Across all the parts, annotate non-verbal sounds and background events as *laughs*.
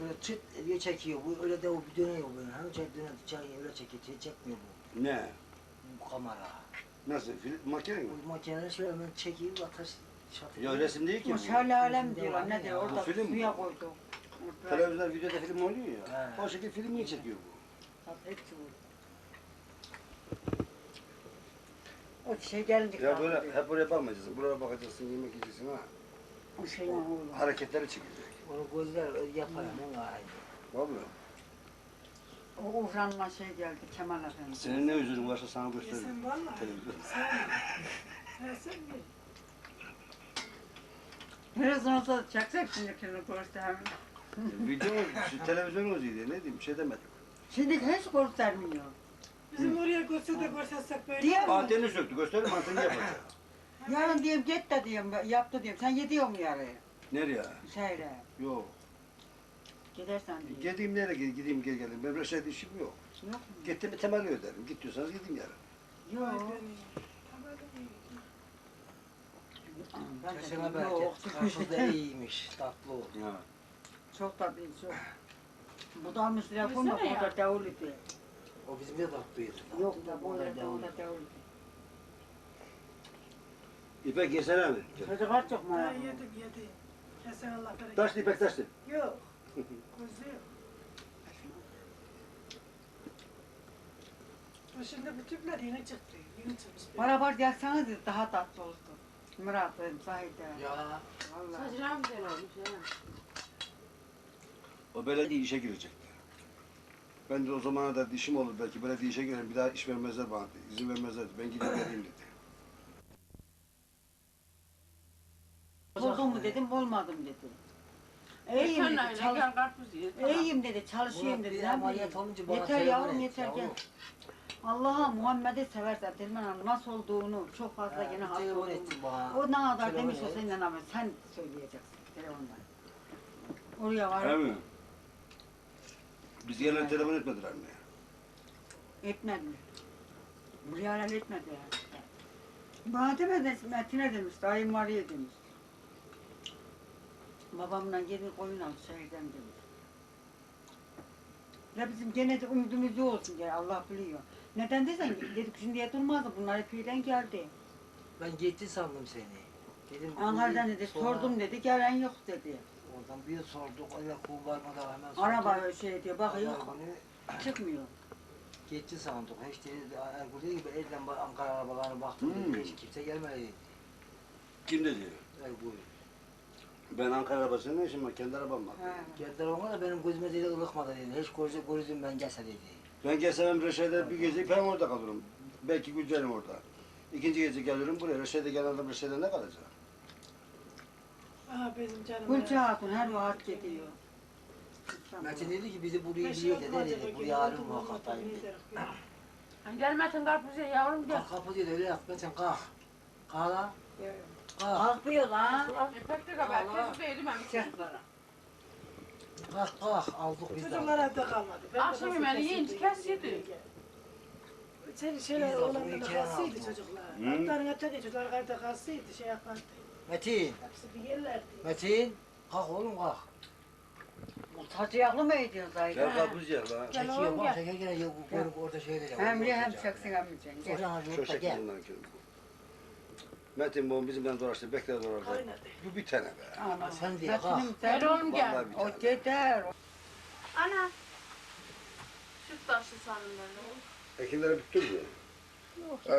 Böyle çıt diye çekiyor. Bu öyle de o bir dönüyor böyle. Hani çek dönüyor, çekiyor, öyle çekiyor. Çek, çekmiyor bu. Ne? Bu kamera. Nasıl? Film, makine mi? Bu makineler şöyle hemen çekiyor, ateş şatıyor. Ya resim değil ki O bu. şöyle alem diyorlar ne diyor Bu orada film suya bu. koydu. Televizyonda videoda film oluyor ya. He. O şekilde film niye çekiyor bu? Hepsi bu. O şey gelince Ya böyle hep buraya bakmayacaksın. Buraya bakacaksın, yemek yiyeceksin ha. o şeyin oğlu. Hareketleri çekecek. Onu gözler öyle yapar ama aynı. Vallahi. O Urfan'la şey geldi Kemal Efendi. Senin ne üzülün varsa sana gösteririm. Sen vallahi. Televizyon. Sen bir. Biraz olsa çakacak şimdi kendini göstermiyor. Video şu televizyon oluyor ne diyeyim bir şey demedim. Şimdi hiç göstermiyor. Bizim oraya götür de göstersek böyle. Diye mi? Anteni söktü gösteririm anteni yapacak. Yarın diyeyim git de diyeyim yaptı diyeyim. Sen gidiyor mu yarın? Nereye? Şeyle. Yok. Gidersen diyeyim. Gideyim nereye gideyim, gideyim gel geleyim. Benim reşit işim yok. Yok mu? Gittim mi temelli öderim. Git diyorsanız gideyim yarın. Yok. Ben de Kesene yok. bereket. Karpuz da *laughs* iyiymiş, tatlı oldu. Ha. Çok tabii çok. Bu da almış telefon da Yesene ya. burada davuluydu. O bizim de tatlıydı. Yok da bu burada da da burada davuluydu. İpek yesene mi? Çocuklar çok merak yedim ediyor. Kesin Allah bereket. Taşlı İpek taşlı. Yok. *laughs* Gözü yok. O Şimdi bu tüpler yeni çıktı. Yeni çıkmış. Beraber gelseniz daha tatlı olurdu. Murat benim sahilde. Ya Vallahi. Saçlarım güzel olmuş ya. O belediye işe girecekti. Ben de o zamana da işim olur belki belediye işe girerim bir daha iş vermezler bana dedi. İzin vermezler dedi. Ben gidip geleyim dedi. Dedim, olmadım dedim. İyiyim Sen dedi, öyle çalış karpuz ye. tamam. İyiyim dedi, çalışayım dedi. Ne bileyim. Yeter yavrum et, yeter gel. Allah'a Muhammed'i seversen Dilmen nasıl olduğunu çok fazla gene hasta telefon olduğunu. bana. O ne kadar Telefon demiş et. olsa inanamaz. Sen söyleyeceksin telefondan. Oraya var. Mi? Biz yerine telefon etmediler mi? Etmedi. Buraya helal etmedi ya. Bana demedi, Metin'e demiş, dayım var ya demiş. Babamla gidin koyun al şehirden demiş. Ya bizim gene de umudumuz yok olsun diye Allah biliyor. Neden desen dedik şimdiye durmazdı bunlar hep iyiden geldi. Ben gitti sandım seni. Dedim, Ankara'dan dedi sonra sordum dedi gelen yok dedi. Oradan bir sorduk, öyle kuğu varmadan hemen sorduk. Araba şey diyor bakıyor Pazar günü çıkmıyor. Gitti sandık. Hiç dedi, Erkut dedi ki elden bak Ankara arabalarına baktım Hmm. dedi. Hiç kimse gelmedi. Kim dedi? Erkut. Ben Ankara arabasında ne işim var? Kendi arabam var. Geldiler ona da benim gözüme dedi ılıkmadı dedi. Hiç gözü gözüm ben gelse dedi. Ben gelsem Reşe'de bir gece ben orada kalırım. Belki Gülcan'ım orada. İkinci gece gelirim buraya. Reşe'de gelen adam Reşe'de ne kalacak? Aha benim canım. Gülçe Hatun her vakit gidiyor. Metin dedi ki bizi buraya biliyor dedi. dedi. Buraya oldum, muhakkak dedi. ya. Gelmesin karpuz ye yavrum gel. Kalk kapı dedi öyle yap. Metin kalk. Kalk lan. Ya, Kalk. Kalkmıyor lan. İpek de haber. Kesin de yedim ben çocuklara. Kalk kalk. Aldık biz. Çocuklar evde kalmadı. Ben de Akşam fasulye yemeğini yiyince yedim, kes yedi. Senin şeyler Biz fasulye kalsıydı aldık. çocuklar. Hı? Atların öteki çocuklar evde kalsıydı şey yapardı. Metin. Hepsi bir yerlerdi. Metin. Kalk oğlum kalk. Saçı yaklı mı ediyorsun Gel zaten? lan. Gel Çekiyor oğlum, bak. gel. Çeker Gel. görüp orada şey diyecek. Hem ye hem çeksin hem yiyeceksin. Gel. Çok yurtta gel. bundan ki. Metin bu bizimle dolaştı, bekler dolaştı. Bu bir tane be. Ana. Sen diye sen- Gel oğlum gel. Vallahi bir O tane. gider. Ana. Süt taşlı sandım ben de. Ekinleri bitti mi?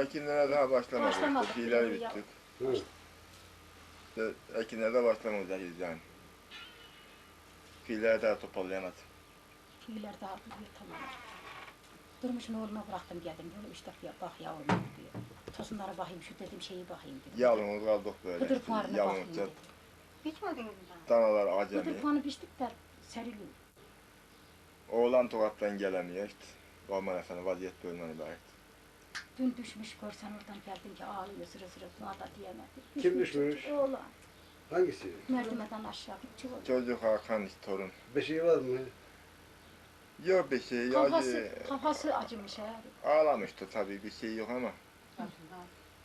Ekinlere daha başlamadık. Başlamadık. Fiiler Ya- bittik. Hı. İşte Ekinlere de başlamadayız yani. Fiilleri daha toparlayamadık. Tüyler dağıtılıyor tamam. Durmuşum oğluma bıraktım geldim böyle işte bak yavrum diyor. Tosunlara bakayım şu dedim şeyi bakayım dedim. Yalnız kaldık böyle. İşte. puanına Yalnızca bakayım dedim. Bitmedi mi? danalar acemi. puanı biçtik de seriliyor. Oğlan Tokat'tan gelemiyor işte. Orman Efendi vaziyet bölümden ibaret. Dün düşmüş görsen oradan geldin ki ağlıyor sıra sıra buna da diyemedi. Kim düşmüş? Oğlan. Hangisi? Merdivenden aşağı çıkıyor. Çocuk Hakan işte torun. Beşiği var mı? Yok bir şey. Kafası, Yani kafası acımış eğer. ağlamıştı tabii bir şey yok ama.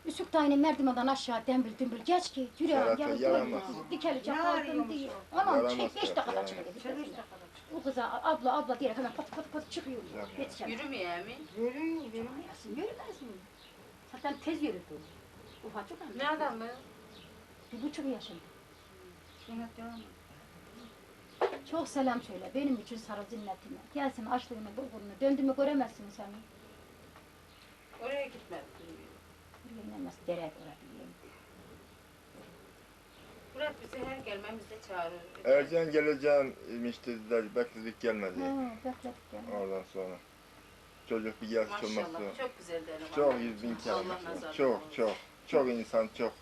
Üsük dayının merdivenden aşağı dembül dümbül geç ki yürü Serhat yavrum Bey yaramaz. dikeli Ne kaldım diye. o? Anam Yaramaz çek beş Serhat, dakikada çıkıyor. Dakikada O kıza abla abla diyerek hemen pat pat pat çıkıyor. Yaramaz. Yetişemez. Yürümeye mi? Yürü yürü. Yürümeyesin, yürümesin. Zaten tez yürüdü. Ufacık ama. Ne adam bu? Bir buçuk yaşında. Çok selam söyle. Benim için sarı zinnetine. Gelsin açlığını, bulgurunu. Döndü mü göremezsin sen. Oraya gitmedim. Dere görebileyim. Murat bizi her gelmemizde çağırıyor. Erken geleceğim işte dediler, bekledik gelmedi. Ha, bekledik ya. Oradan sonra. Çocuk bir yaş olması. Maşallah çok güzel derim. Çok yüz bin kere Çok korusun. çok. Çok insan çok.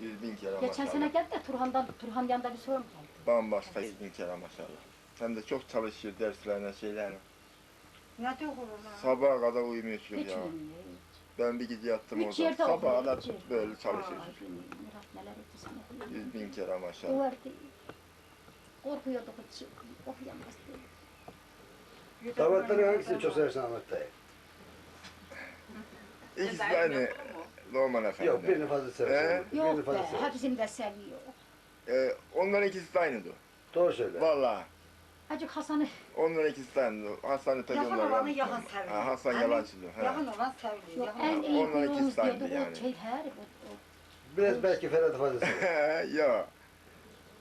Yüz bin kere Geçen maşallah. sene geldi de Turhan'dan, Turhan yanında bir sorun geldi. Bambaşka yüz bin kere maşallah. Hem de çok çalışıyor derslerine şeylerine. Ne lan? Sabaha kadar uyumuyor çocuk Hiç ya. uyumuyor. Ben bir gece yattım Üç orada. yerde üç yerde. böyle çalışıyor Ay, çocuk. Murat neler etti sana. Yüz bin kere maşallah. Duvardı. Korkuyorduk hiç okuyamazdı. Davetleri hangisini çok seversin Ahmet dayı? İkisi de aynı efendi. Yok birini fazla seversin. Birini Yok be, fazla seversin. hepsini de seviyor. Ee, onların ikisi de aynıydı. Doğru söyle. Vallahi. Acık Hasan'ı Onların ikisi aynıydı. Hasan'ı Yakın takıyorlar. olanı yakın seviyor. Ha, Hasan Hani yalancıydı. Ha. Yakın olan seviyor. yok, en iyi Onlar ikisi aynı diyordu. yani. O şey her, o, o Biraz belki Ferhat'ı fazla sever. *laughs* Yok.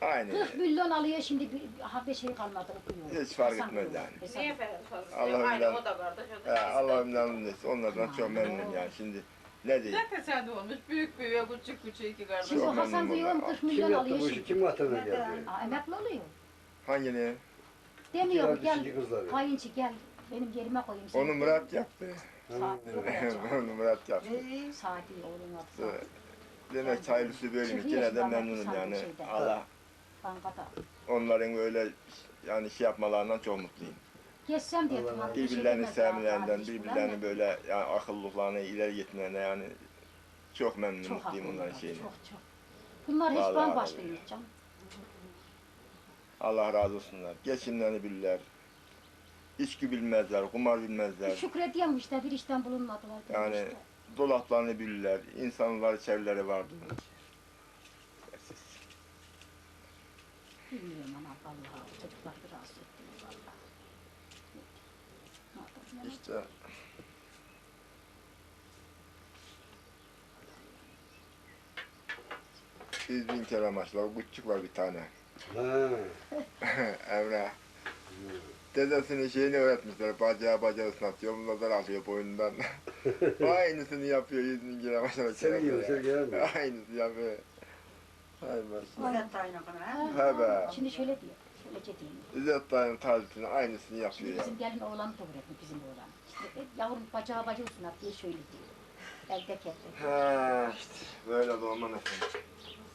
Aynı. 40 milyon alıyor şimdi bir harbe şey kalmadı okuyor. Hiç fark Hasan etmez okuyor. yani. Hasan Niye Ferhat fazla? Allah Aynı bilen- o da kardeş o da. Ya, ikisi de. Allah'ım memnun etsin. Onlardan çok memnunum yani. Şimdi ne diyeyim? Ne tesadüf olmuş. Büyük büyüğe küçük küçüğe iki kardeş. Şimdi o Çok Hasan memnunum kuyruğum bundan. 40 Kim milyon yaptı alıyor bu işi? şimdi. Kim vatanına Neden? geldi? Aa, emekli oluyor. Hangini? Demiyor Herhalde gel kayınçı gel benim yerime koyayım seni. Onu Murat yaptı. Saati yok olacak. *laughs* Onu Murat yaptı. İyi. Saati oğlum yaptı. Demek ki hayırlısı böyleymiş. Yine de memnunum yani. şeyden. Allah Bankada. onların öyle yani şey yapmalarından çok mutluyum. Geçsem diye bir şey Birbirlerini sevmelerinden, birbirlerini böyle yani akıllıklarını ileri gitmelerine yani çok memnunum, Çok mutluyum onların şeyine. Çok çok. Bunlar hiç bambaşkaymış canım. Allah razı olsunlar. Geçimlerini bilirler. İçki bilmezler, kumar bilmezler. Şükrediyorum işte bir işten bulunmadılar. Yani işte. dolaplarını bilirler. İnsanlar çevreleri vardı. Bilmiyorum anam vallahi çocuklar rahatsız ettiler vallahi. İşte Yüz bin kere maçlar. Küçük var bir tane. Ha. *laughs* Emre. Dedesinin şeyini öğretmişler. Bacağı bacağı ıslatıyor. Nazar alıyor boynundan. *laughs* Aynısını yapıyor yüz bin kere maçlar. Seni gibi, seni gibi mi? Aynısını yapıyor. Hay maşallah. İzzet dayına kadar. Ha, He be. Şimdi şöyle diyor. Şöylece diyeyim. İzzet dayının tarzını aynısını Şimdi yapıyor ya. bizim gelin oğlanı da öğretmiş bizim oğlan. İşte e, yavrum bacağı bacağı ıslat diye şöyle diyor. Elde kette. Ha işte böyle doğman efendim. Burada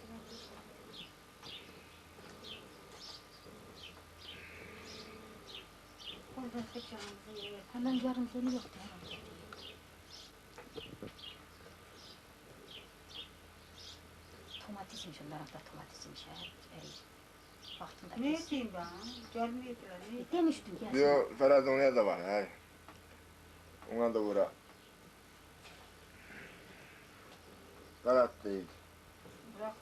Hemen yarın seni yok herhalde. Domatesmiş onların da domatesmiş ha. Eri. Baktım da Ne biz- diyeyim ben? Gelmeydiler. Ne E, Demiştim gelsin. Diyor Ferhat ona da var. He. Ona da uğra. Ferhat değil. Bırak.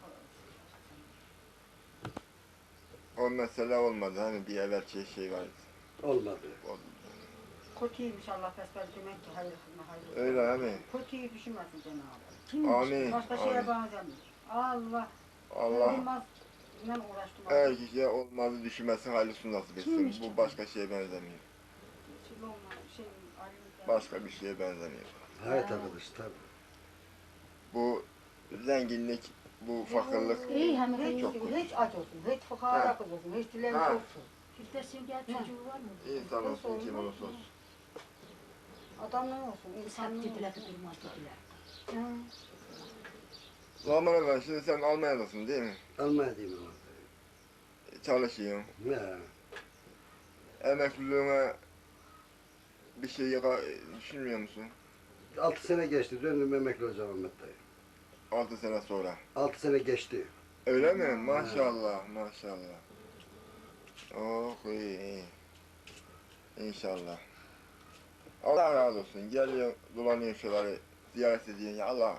O mesele olmadı. Hani bir evvelki şey vardı. Olmadı. Kötüymüş Allah besbel demek ki hayır kılma hayır. Öyle hani. Kötüyü düşünmesin Cenab-ı Kimmiş? Amin. Başka şeye Amin. benzemiyor. Allah. Allah Olmaz. İnan uğraştım. her kişiye olmazı düşünmesi hayırlısı nasip etsin. Kimmiş ki Bu bu? başka şeye benzemiyor. Olmaz. Şey, ayrılık Başka bir şeye benzemiyor. Hayat arkadaşı tabii. Bu zenginlik, bu fakirlik İyi hem Hiç, Çok hiç aç olsun, hiç fukara kız olsun, hiç dileği Ha. olsun. Filtresin gel çocuğu var mı? insan olsun kim olursa olsun. Adamlar olsun, Sert insanlar dediler olsun. de durmaz dediler. Hı. Normal efendim şimdi sen Almanya'dasın değil mi? Almanya'dayım ama. Çalışıyorsun. Ne? Emekliliğine bir şey yaka, düşünmüyor musun? Altı sene geçti. Döndüm emekli olacağım Ahmet dayı. 6 sene sonra. Altı sene geçti. Öyle mi? Maşallah, maşallah. Oh iyi, iyi. İnşallah. Allah razı olsun. Geliyor, dolanıyor şuraları ziyaret ediyorsun ya Allah.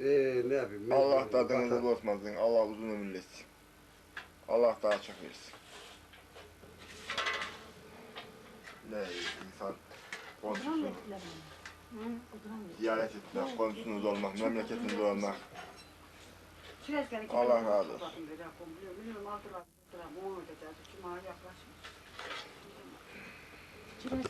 Ee, ne yapayım? Allah tadınızı bozmasın. Allah uzun ömür etsin. Allah daha çok versin. Ne insan ettiler? ziyaret etmek, komşunuz olmak, memleketiniz olmak. Kiraz geldi. Allah razı olsun. Bakın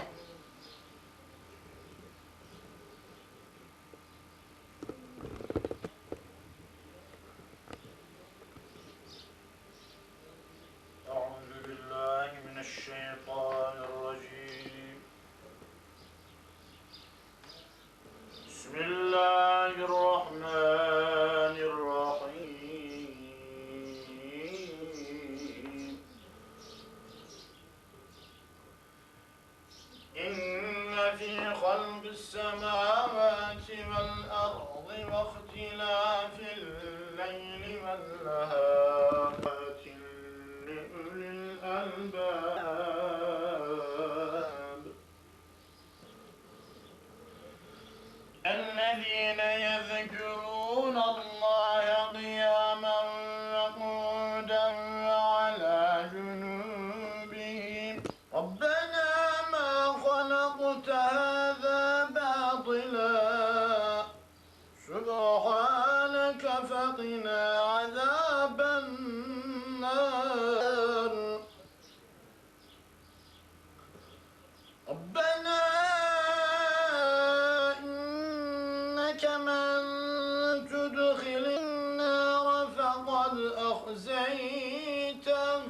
أخزيته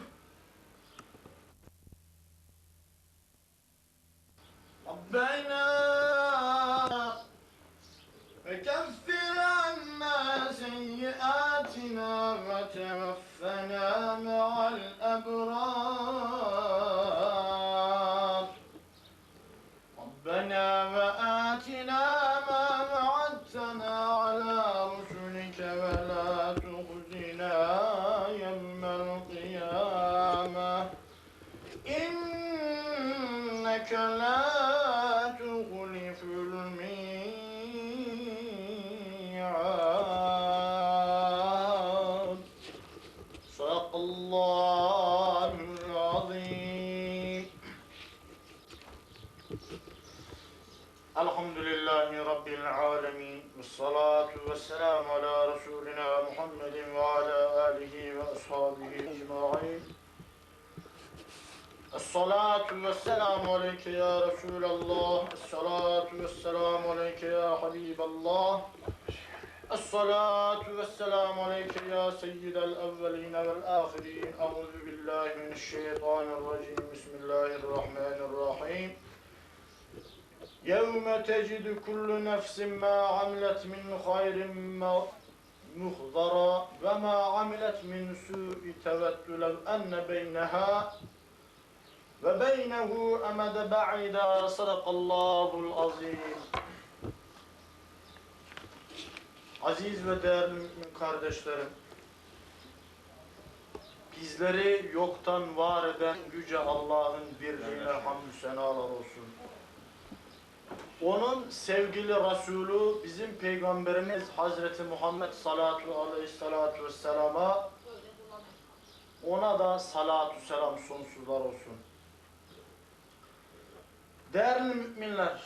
ربنا وكفر عنا سيئاتنا مع الأبرار. إنك لا تخلف الميعاد. صدق الله العظيم. الحمد لله رب العالمين. والصلاة والسلام على رسولنا محمد وعلى آله وأصحابه الصلاة والسلام عليك يا رسول الله الصلاة والسلام عليك يا حبيب الله الصلاة والسلام عليك يا سيد الأولين والآخرين أعوذ بالله من الشيطان الرجيم بسم الله الرحمن الرحيم يوم تجد كل نفس ما عملت من خير م- مخضرا وما عملت من سوء تود لو أن بينها ve beynehu amede ba'ida sadakallahul azim. Aziz ve değerli mümin kardeşlerim, bizleri yoktan var eden Yüce Allah'ın birliğine hamdü senalar olsun. Onun sevgili Resulü bizim Peygamberimiz Hazreti Muhammed salatu aleyhissalatu vesselama ona da salatu selam sonsuzlar olsun. Değerli müminler,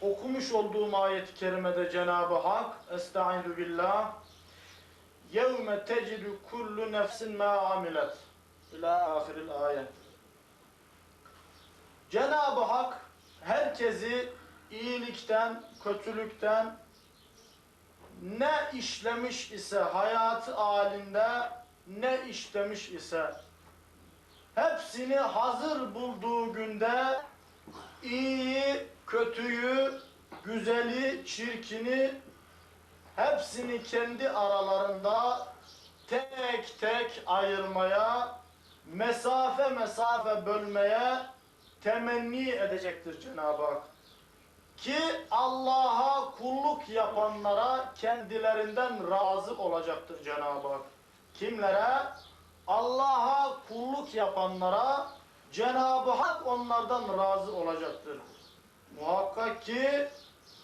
okumuş olduğum ayet-i kerimede Cenab-ı Hak Estaizu billah yevme tecidu kullu nefsin ma amilet. İla ahiril ayet Cenab-ı Hak herkesi iyilikten, kötülükten ne işlemiş ise hayatı halinde ne işlemiş ise hepsini hazır bulduğu günde iyiyi, kötüyü, güzeli, çirkini hepsini kendi aralarında tek tek ayırmaya, mesafe mesafe bölmeye temenni edecektir Cenab-ı Hak. Ki Allah'a kulluk yapanlara kendilerinden razı olacaktır Cenab-ı Hak. Kimlere? Allah'a kulluk yapanlara Cenab-ı Hak onlardan razı olacaktır. Muhakkak ki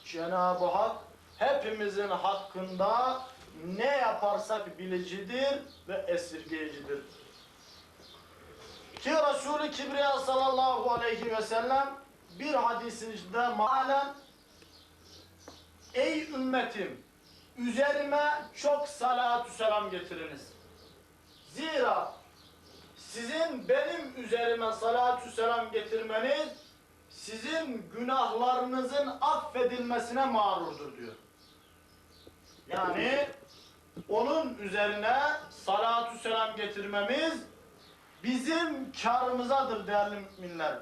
Cenab-ı Hak hepimizin hakkında ne yaparsak bilicidir ve esirgeyicidir. Ki Resulü Kibriya sallallahu aleyhi ve sellem bir hadisinde malen Ey ümmetim üzerime çok salatü selam getiriniz. Zira sizin benim üzerime salatü selam getirmeniz sizin günahlarınızın affedilmesine mağrurdur diyor. Yani onun üzerine salatü selam getirmemiz bizim karımızadır değerli müminler.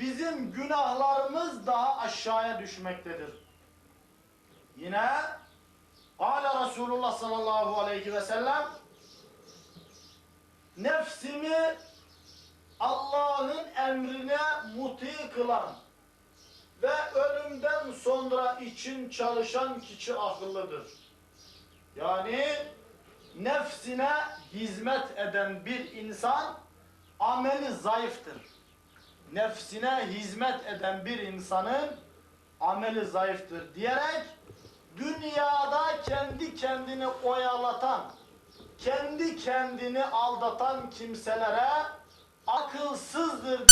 Bizim günahlarımız daha aşağıya düşmektedir. Yine Ala Resulullah sallallahu aleyhi ve sellem nefsimi Allah'ın emrine muti kılan ve ölümden sonra için çalışan kişi akıllıdır. Yani nefsine hizmet eden bir insan ameli zayıftır. Nefsine hizmet eden bir insanın ameli zayıftır diyerek dünyada kendi kendini oyalatan, kendi kendini aldatan kimselere akılsızdır